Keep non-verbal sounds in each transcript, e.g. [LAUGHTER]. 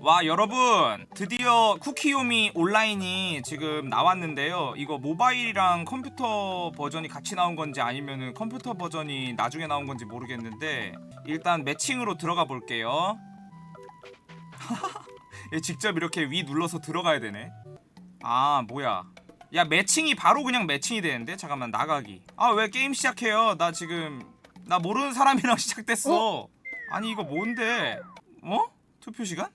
와 여러분 드디어 쿠키요미 온라인이 지금 나왔는데요. 이거 모바일이랑 컴퓨터 버전이 같이 나온 건지 아니면은 컴퓨터 버전이 나중에 나온 건지 모르겠는데 일단 매칭으로 들어가 볼게요. [LAUGHS] 얘 직접 이렇게 위 눌러서 들어가야 되네. 아 뭐야. 야 매칭이 바로 그냥 매칭이 되는데? 잠깐만 나가기. 아 왜 게임 시작해요? 나 지금 나 모르는 사람이랑 [LAUGHS] 시작됐어. 아니 이거 뭔데? 어? 투표 시간?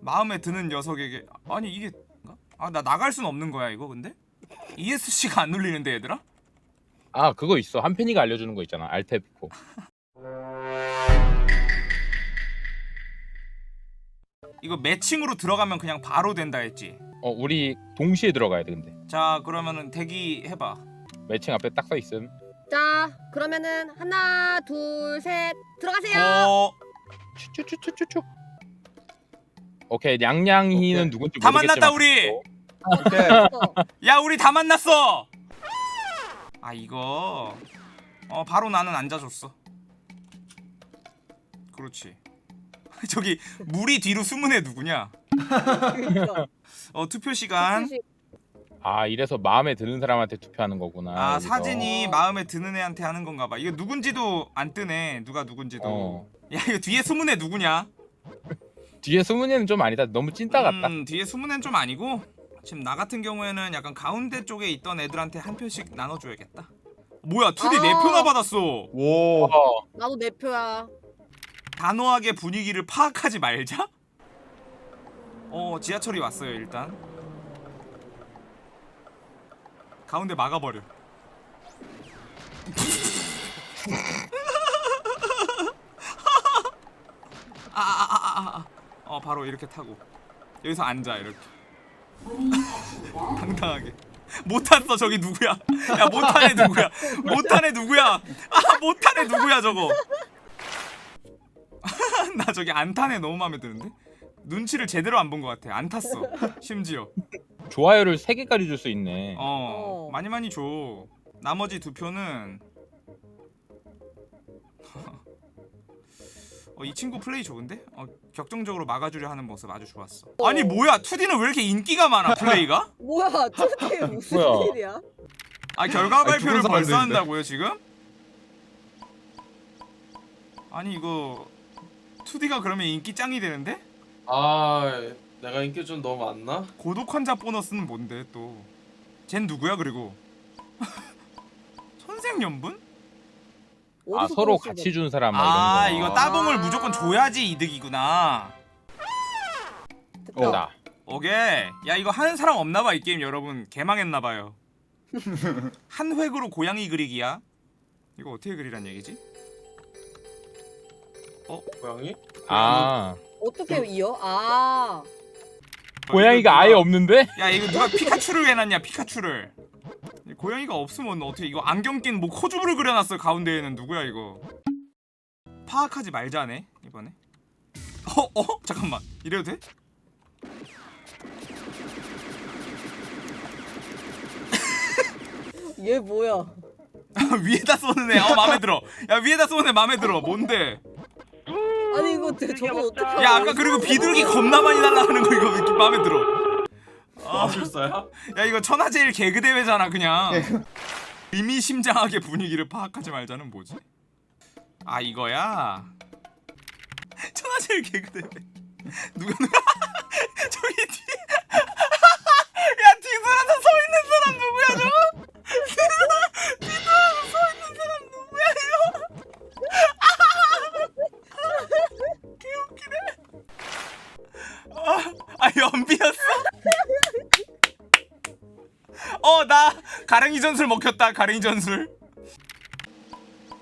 마음에 드는 녀석에게 아니 이게 아 나 나갈 순 없는 거야 이거 근데? ESC가 안 눌리는데 얘들아? 아 그거 있어. 한편이가 알려주는 거 있잖아. 알테프 이거 매칭으로 들어가면 그냥 바로 된다 했지? 어 우리 동시에 들어가야 돼 근데. 자 그러면은 대기 해봐. 매칭 앞에 딱 써 있음. 자 그러면은 하나 둘 셋 들어가세요. 어 추추추추추추 오케이 냥냥이는 오케이. 누군지 다 모르겠지만 만났다, 우리! 오케이. 어, 야 우리 다 만났어 아 이거 어 바로 나는 앉아줬어 그렇지 [LAUGHS] 저기 물이 뒤로 숨은 애 누구냐 그러니까. 어 투표 시간 아 이래서 마음에 드는 사람한테 투표하는 거구나 아 여기서. 사진이 마음에 드는 애한테 하는 건가 봐 이거 누군지도 안 뜨네 누가 누군지도 어. 야 이거 뒤에 숨은 애 누구냐 뒤에 숨은 애는 좀 아니다 너무 찐따 같다 음, 뒤에 숨은 애는 좀 아니고 지금 나 같은 경우에는 약간 가운데 쪽에 있던 애들한테 한 표씩 나눠줘야겠다 뭐야 투디 아. 네 표나 받았어 오. 어, 나도 내 표야. 단호하게 분위기를 파악하지 말자? 어 지하철이 왔어요 일단 가운데 막아버려 [LAUGHS] 아아아아아 어 바로 이렇게 타고. 여기서 앉아 이렇게. [LAUGHS] 당당하게. 못 탔어 저기 누구야? 야 못탄 애 누구야? 못탄 애 누구야? 아 못탄 애 누구야 저거? [LAUGHS] 나 저기 안 타네 너무 마음에 드는데? 눈치를 제대로 안 본 것 같아. 안 탔어 심지어. 좋아요를 3개까지 줄 수 있네. 어, 어. 많이 많이 줘. 나머지 두 표는 어, 이 친구 플레이 좋은데 어, 격정적으로 막아주려 하는 모습 아주 좋았어 어. 아니 뭐야 2D는 왜 이렇게 인기가 많아 플레이가 [LAUGHS] 뭐야 투디 무슨 뭐야? 일이야? 아 결과 아니, 발표를 죽은 벌써. 한다고요 지금 아니 이거 2D가 그러면 인기 짱이 되는데 아 내가 인기 좀 너무 많나? 고독 환자 보너스는 뭔데 또? 쟨 누구야 그리고? [LAUGHS] 천생연분? 아 어디서 서로 같이 준 사람 막 아 이런 거 이거 따봉을 아. 무조건 줘야지 이득이구나. 됐다. 어, 나 오케이. 야 이거 하는 사람 없나봐 이 게임 여러분 개망했나봐요. [LAUGHS] 한 획으로 고양이 그리기야. 이거 어떻게 그리란 얘기지? 고양이? 아 어떻게 이어? 아 고양이가 아예 없는데? 야 이거 누가 피카츄를 해놨냐 피카츄를. 이 고양이가 없으면 어떻게 이거 안경 낀 뭐 코주부를 그려놨어요 가운데에는 누구야 이거? 파악하지 말자네 이번에. 어 어? 잠깐만 이래도 돼? [LAUGHS] 얘 뭐야? 위에다 쏘는 애. 어 마음에 들어. 야 위에다 쏘는 애 마음에 들어. 뭔데? 아니 이거 되- 저거 어떻게? 야 아까 그리고 비둘기 겁나 많이 날라가는 거 이거 마음에 들어. 아, 마술사야? 야 이거 천하제일 개그 대회잖아 그냥. 의미심장하게 분위기를 파악하지 말자는 뭐지? 아 이거야. 천하제일 개그 대회. 누가 누가 [LAUGHS] 저기 뒤 가랭이 전술 먹혔다 가랭이 전술.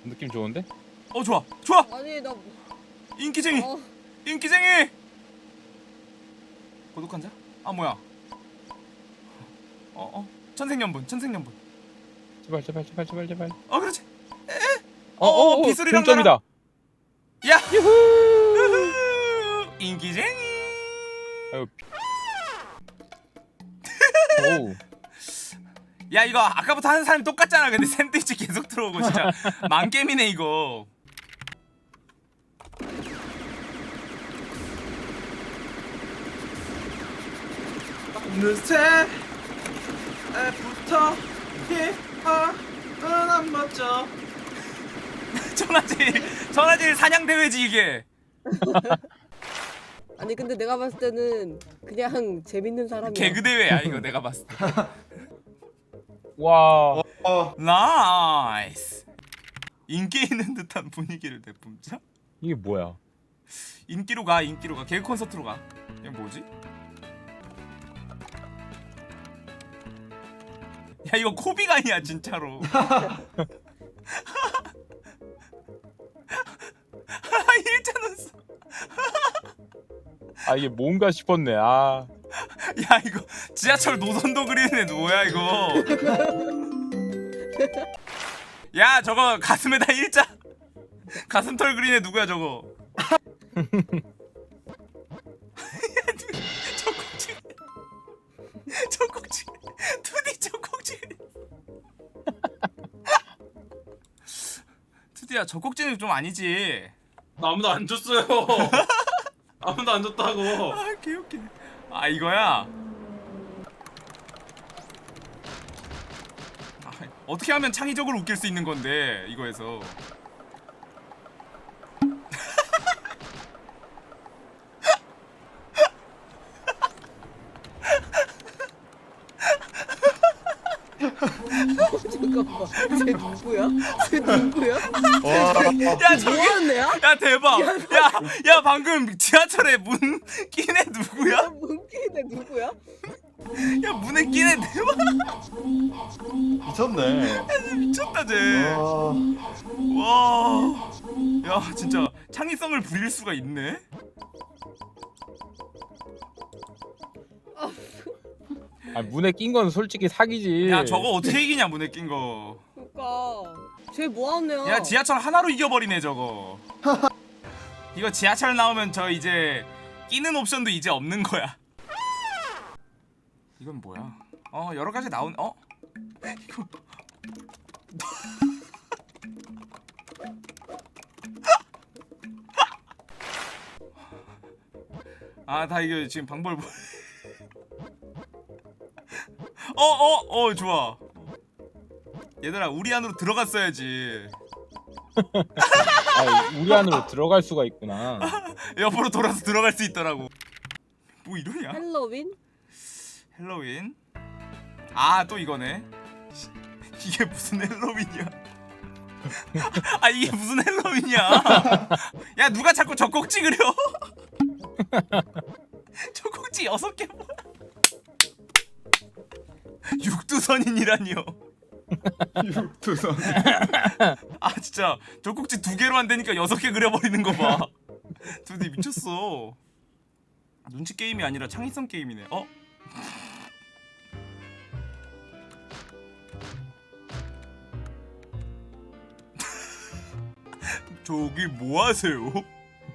느낌 좋은데? 어 좋아 좋아 아니 나 인기쟁이 어, 인기쟁이. 고독한 자? 아 뭐야? 어 어. 천생연분 천생연분. 제발 제발 제발 제발 제발 어 그렇지. 어, 어, 비수리랑 동점이다 야. 유후. [LAUGHS] 인기쟁이. 아유 오우 [LAUGHS] 야 이거 아까부터 하는 사람이 똑같잖아. 근데 [LAUGHS] 샌드위치 계속 들어오고 진짜 [LAUGHS] 망게임이네 이거. 어느새 부터 희망은 안 맞죠 천하질 천하질 사냥 대회지 이게. [LAUGHS] 아니 근데 내가 봤을 때는 그냥 재밌는 사람이야. 개그 대회야 이거 내가 봤을 때. 와 어 나이스. 인기 있는 듯한 분위기를 내뿜자. 이게 뭐야? 인기로 가 인기로 가 개그 콘서트로 가. 이게 뭐지? 야 이거 코비가 아니야 진짜로. [LAUGHS] 일자 눈썹. 아 이게 뭔가 싶었네. 아 야 이거 지하철 노선도 그리는 애 뭐야 이거. 야 저거 가슴에다 일자. 가슴털 그린 애 누구야 저거. 저 꼭지. 저 꼭지. 투디 저 꼭지. 투디야 저 꼭지는 좀 아니지. 나 아무도 안 줬어요. [LAUGHS] 아무도 안 줬다고. 아 개웃기네. 아 이거야 아, 어떻게 하면 창의적으로 웃길 수 있는 건데 이거에서 잠깐만. 쟤 누구야? 쟤 누구야? 야 저기 뭐? 야 대박 야야 방금 지하철에 문 [LAUGHS] 낀애 누구야 문기인데 누구야? 야 문에 낀애 대박 미쳤네. 미쳤다 쟤와야 와. 진짜 창의성을 부릴 수가 있네 아, 문에 낀 건 솔직히 사기지. 야 저거 어떻게 이기냐 문에 낀거 그러니까 쟤 뭐? 야 지하철 하나로 이겨버리네 저거 이거 지하철 나오면 저 이제 끼는 옵션도 이제 없는 거야 이건 뭐야 어 여러 가지 나온 어 이거 아다 이거 지금 방법을 보- 어, 어, 어, 좋아. 얘들아, 우리 안으로 들어갔어야지. 아, 우리 안으로 들어갈 수가 있구나. 옆으로 돌아서 들어갈 수 있더라고. 뭐 이러냐? 헬로윈? 헬로윈. 아, 또 이거네. 씨, [LAUGHS] 이게 무슨 헬로윈이야? [LAUGHS] 아, 이게 무슨 헬로윈이야? 야, 누가 자꾸 저 꼭지 그려? [LAUGHS] 저 꼭지 여섯 개 뭐야? 육두선인이라니요. 육두선. 아 진짜 저 꼭지 두 개로 안 되니까 여섯 개 그려버리는 거 봐. 두디 미쳤어. 눈치 게임이 아니라 창의성 게임이네. 어? 저기 뭐 하세요?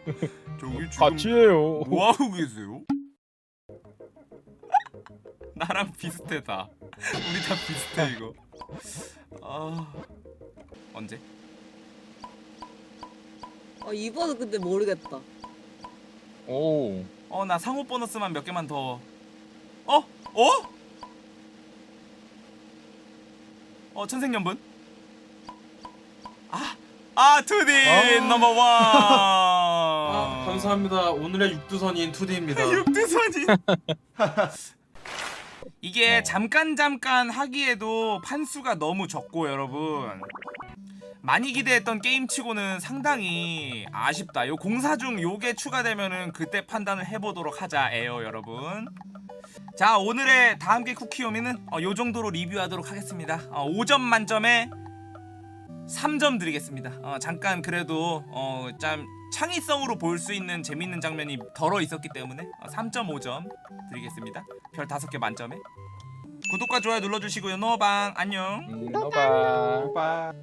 [LAUGHS] 저기 지금 같이 해요. 뭐 하고 계세요? [LAUGHS] 나랑 비슷해 다. 우리 다 비슷해 이거. 아 언제? 아 이번은 근데 모르겠다. 오. 어 나 상호 보너스만 몇 개만 더. 어? 어? 어 천생연분? 아, 아 투디 아. 넘버 원. 아, 감사합니다 오늘의 육두선인 투디입니다 [LAUGHS] 육두선이. [LAUGHS] 이게 어. 잠깐 잠깐 하기에도 판수가 너무 적고 여러분 많이 기대했던 게임치고는 상당히 아쉽다. 요 공사 중 요게 추가되면은 그때 판단을 해보도록 하자에요 여러분. 자 오늘의 다함께 쿠키요미는 어, 요 정도로 리뷰하도록 하겠습니다. 어, 5점 만점에 3점 드리겠습니다. 어, 잠깐 그래도 어, 참 창의성으로 볼 수 있는 재밌는 장면이 덜어 있었기 때문에 어, 3.5점 드리겠습니다. 별 5개 만점에 구독과 좋아요 눌러주시고요. 노방 안녕. 음, 너봐. 오빠.